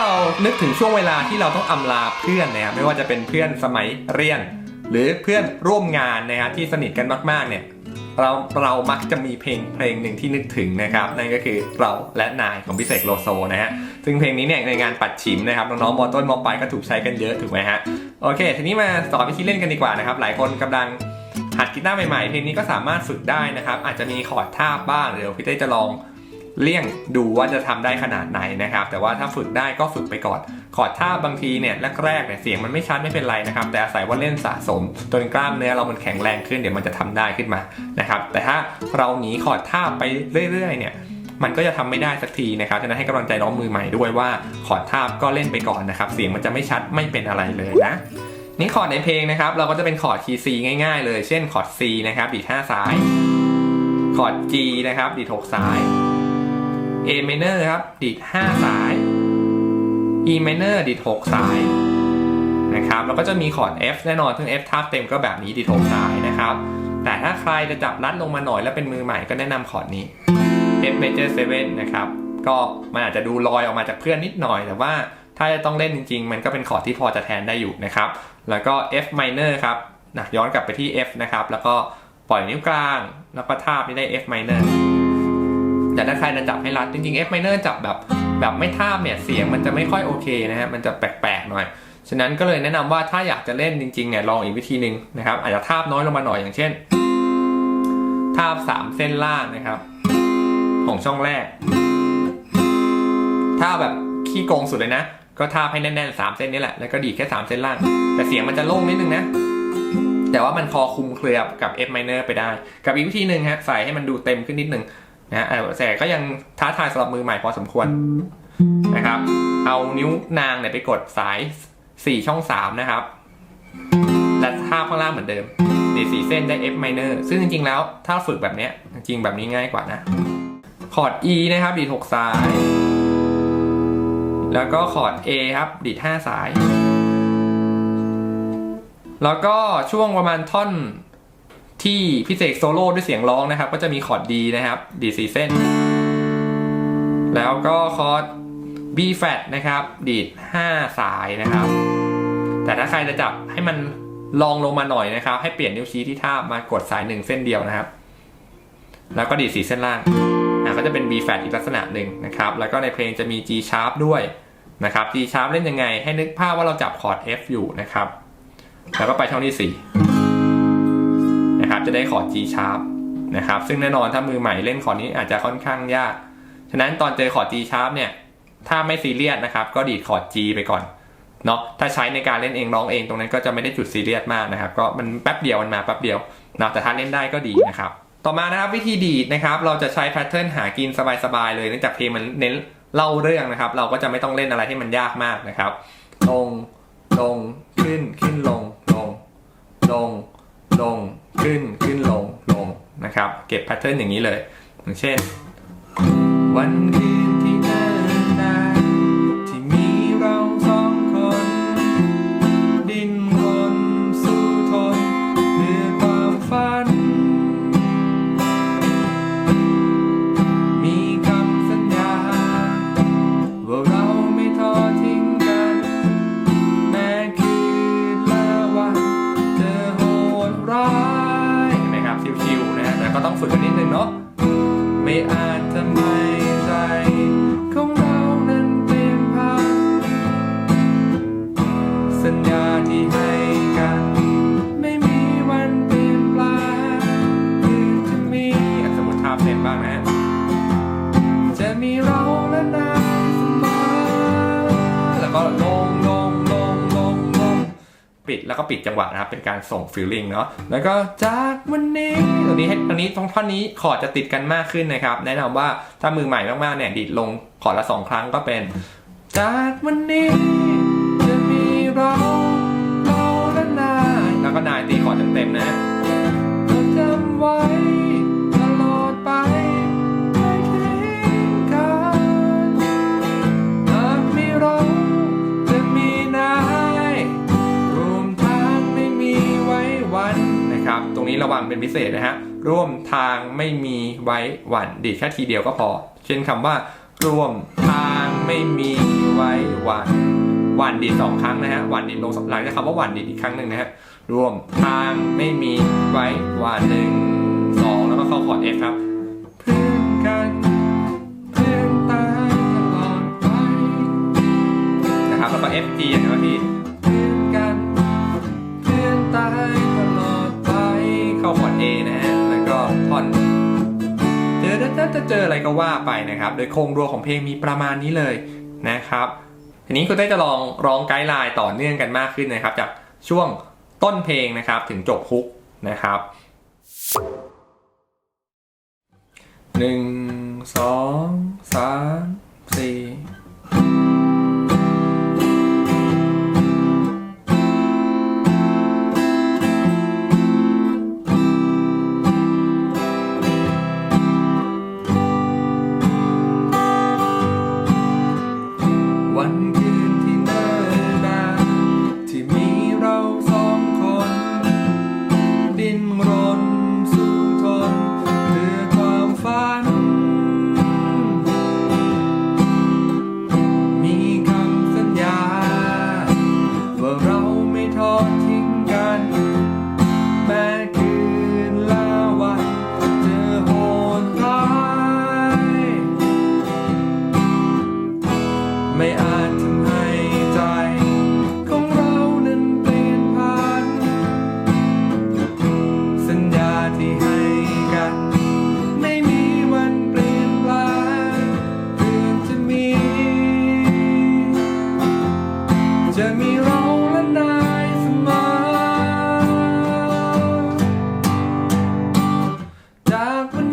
เรานึกถึงช่วงเวลาที่เราต้องอำลาเพื่อนนะครับไม่ว่าจะเป็นเพื่อนสมัยเรียน หรือเพื่อนร่วมงานนะครับที่สนิทกันมากๆเนี่ยเราเรามักจะมีเพลงเพลงหนึ่งที่นึกถึงนะครับนั่นก็คือเราและนายของพิเศษโลโซนะฮะซึ่งเพลงนี้เนี่ยในงานปัดฉิมนะครับน้องๆมอต้นมอปลายก็ถูกใช้กันเยอะถูกไหมฮะโอเค ทีนี้มาสอนวิธีเล่นกันดีกว่านะครับหลายคนกำลังหัดกีตาร์ใหม่ๆเพลงนี้ก็สามารถฝึกได้นะครับอาจจะมีคอร์ดท่าบบ้างเดี๋ยวพี่เต้จะลอง เลี่ยงดูว่าจะทำได้ขนาดไหนนะครับ แต่ว่าถ้าฝึกได้ก็ฝึกไปก่อนคอดท่าบางทีเนี่ยแรกๆเนี่ยเสียงมันไม่ชัดไม่เป็นไรนะครับ แต่อาศัยว่าเล่นสะสมจนกล้ามเนื้อเรามันแข็งแรงขึ้นเดี๋ยวมันจะทำได้ขึ้นมานะครับ แต่ถ้าเราหนีคอดท่าไปเรื่อยๆเนี่ยมันก็จะทำไม่ได้สักทีนะครับ ฉะนั้นให้กำลังใจน้องมือใหม่ด้วยว่าคอดท่าก็เล่นไปก่อนนะครับ เสียงมันจะไม่ชัดไม่เป็นอะไรเลยนะนี่คอร์ดในเพลงนะครับ เราก็จะเป็นคอร์ดคีย์ C ง่ายๆเลย เช่นคอร์ด C นะครับดีด5ซ้าย คอร์ด G นะครับดีด6ซ้าย A minor ครับ ดีด 5 สาย E minor ดีด 6 สายนะครับแล้วก็จะมีคอร์ด F แน่นอนซึ่ง F ทาบเต็มก็แบบนี้ดีด 6 สายนะครับ แต่ถ้าใครจะจับลัดลงมาหน่อยแล้วเป็นมือใหม่ก็แนะนำคอร์ดนี้ F major 7 นะครับ ก็มันอาจจะดูลอยออกมาจากเพื่อนนิดหน่อย แต่ว่าถ้าจะต้องเล่นจริง ๆ มันก็เป็นคอร์ดที่พอจะแทนได้อยู่นะครับ แล้วก็ F minor ครับนะย้อนกลับไปที่ F นะครับ แล้วก็ปล่อยนิ้วกลาง แล้วก็ทาบนี่ได้ F minor แต่ถ้าใครจะจับให้รัดจริงๆ F minor จับแบบแบบไม่ท่าเนี่ยเสียงมันจะไม่ค่อยโอเคนะฮะมันจะแปลกๆหน่อย ฉะนั้นก็เลยแนะนำว่าถ้าอยากจะเล่นจริงๆเนี่ยลองอีกวิธีหนึ่งนะครับอาจจะทาบน้อยลงมาหน่อยอย่างเช่น ทาบ 3 เส้นล่างนะครับ ของช่องแรก ถ้าแบบขี้โกงสุดเลยนะ ก็ทาบให้แน่นๆ 3 เส้นนี้แหละแล้วก็ดีแค่ 3 เส้นล่าง แต่เสียงมันจะโล่งนิดนึงนะแต่ว่ามันพอคุมเครือกับ F minor ไปได้ กับอีกวิธีหนึ่งฮะใส่ให้มันดูเต็มขึ้นนิดนึง นะแต่ก็ยังท้าทายสำหรับมือใหม่พอสมควรนะครับ เอานิ้วนางเนี่ยไปกดสาย 4 ช่อง 3 นะครับ และทาบข้างล่างเหมือนเดิมดีสีเส้นได้ F minor ซึ่งจริงๆแล้วถ้าฝึกแบบนี้จริงแบบนี้ง่ายกว่านะ คอร์ด E นะครับ ดีด6สาย แล้วก็คอร์ด A ครับ ดีด5สาย แล้วก็ช่วงประมาณท่อน ที่พิเศษโซโล่ด้วยเสียงร้องนะครับ ก็จะมีคอร์ด D นะครับดีด4เส้น แล้วก็คอร์ด B flat นะครับ ดีด 5 สายนะครับ แต่ถ้าใครจะจับให้มันลองลงมาหน่อยนะครับ ให้เปลี่ยนนิ้วชี้ที่ท่ามากดสายหนึ่งเส้นเดียวนะครับ แล้วก็ดีดสีเส้นล่างอะก็จะเป็น B flat อีกลักษณะหนึ่งนะครับ แล้วก็ในเพลงจะมี G sharp ด้วยนะครับ G sharp เล่นยังไง ให้นึกภาพว่าเราจับคอร์ด F อยู่นะครับ แล้วก็ไปช่องที่ 4 จะได้คอร์ด G sharp นะครับซึ่งแน่นอนถ้ามือใหม่เล่นคอร์ดนี้อาจจะค่อนข้างยาก ฉะนั้นตอนเจอคอร์ด G sharp เนี่ยถ้าไม่ซีเรียสนะครับก็ดีดคอร์ด G ไปก่อนเนาะถ้าใช้ในการเล่นเองร้องเองตรงนั้นก็จะไม่ได้จุดซีเรียสมากนะครับก็มันแป๊บเดียวมันมาแป๊บเดียวนะแต่ถ้าเล่นได้ก็ดีนะครับต่อมานะครับวิธีดีดนะครับเราจะใช้แพทเทิร์นหากินสบายๆเลยเนื่องจากเพลงมันเน้นเล่าเรื่องนะครับ เราก็จะไม่ต้องเล่นอะไรที่มันยากมากนะครับลงลงขึ้นขึ้นลงลงลงลง ขึ้นขึ้นลงลงนะครับ เก็บแพทเทิร์นอย่างนี้เลย อย่างเช่น วันคืน ปิดแล้วก็ปิดจังหวะนะครับเป็นการส่งฟิลลิ่งเนาะแล้วก็จากวันนี้ตรงนี้ให้ตรงนี้ตรงท่อนนี้คอร์ดจะติดกันมากขึ้นนะครับ แนะนำว่าถ้ามือใหม่มากๆเนี่ยดีดลงคอร์ดละสองครั้งก็เป็น จากวันนี้จะมีเราเราและนายแล้วก็นายตีคอร์ดเต็มๆนะจำไว้ ครับ ตรงนี้ระวังเป็นพิเศษนะฮะ ร่วมทางไม่มีไว้หวันดีดแค่ทีเดียวก็พอ เช่นคำว่า ร่วมทางไม่มีไว้หวันหวันดีดสองครั้งนะฮะหวันดีดลงหลังจากคำว่าหวันดีดอีกครั้งหนึ่งนะฮะ ร่วมทางไม่มีไว้หวันหนึ่งสองแล้วก็เข้าคอร์ด F ครับเพื่อนกัน จอจะเจออะไรก็ว่าไปนะครับ โดยโครงรัวของเพลงมีประมาณนี้เลยนะครับ ทีนี้คุณเต้จะลองร้องไกด์ไลน์ต่อเนื่องกันมากขึ้นนะครับ จากช่วงต้นเพลงนะครับถึงจบฮุกนะครับหนึ่งสองสามสี่ drive